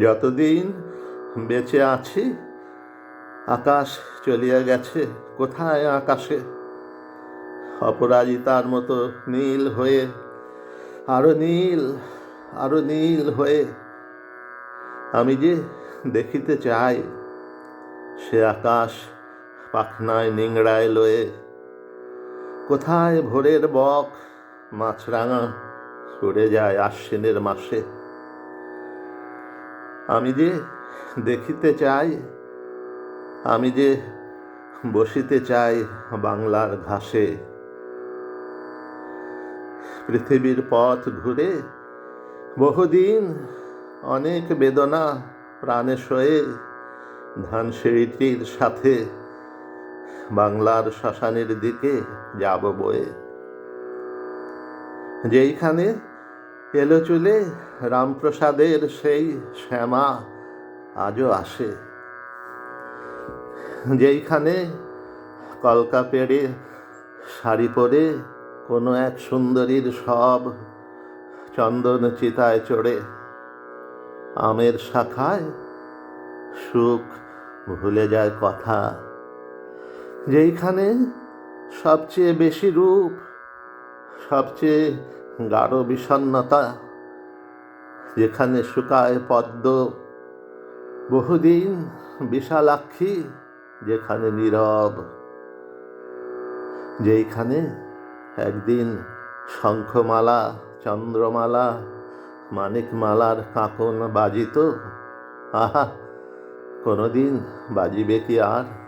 যতদিন বেঁচে আছি, আকাশ চলিয়া গেছে। কোথায় আকাশে? অপরাজিতার মতো নীল হয়ে, আরও নীল আরও নীল হয়ে আমি যে দেখিতে চাই, সে আকাশ পাখনায় নিংড়ায় লয়ে। কোথায় ভোরের বক, মাছরাঙা সরে যায় আশ্বিনের মাসে। আমি যে দেখিতে চাই, আমি যে বসিতে চাই বাংলার ঘাসে, পৃথিবীর পথ ঘুরে বহুদিন অনেক বেদনা প্রাণে সয়ে ধানসিঁড়িটির সাথে বাংলার শ্মশানের দিকে যাব বয়ে। যেইখানে এলো চুলে রামপ্রসাদের সেই শ্যামা আজও আসে। যেইখানে কলকা পেড়ে শাড়ি পরে কোনো এক সুন্দরীর সব চন্দন চিতায় চড়ে। আমের শাখায় সুখ ভুলে যায় কথা। যেইখানে সবচেয়ে বেশি রূপ, সবচেয়ে গাঢ় বিষণ্ণতা, যেখানে শুকায় পদ্ম, বহুদিন বিশালাক্ষী, যেখানে নীরব, যেইখানে একদিন শঙ্খমালা, চন্দ্রমালা, মানিকমালার কাঁকন বাজিত। আহা, কোনোদিন বাজিবে কি আর?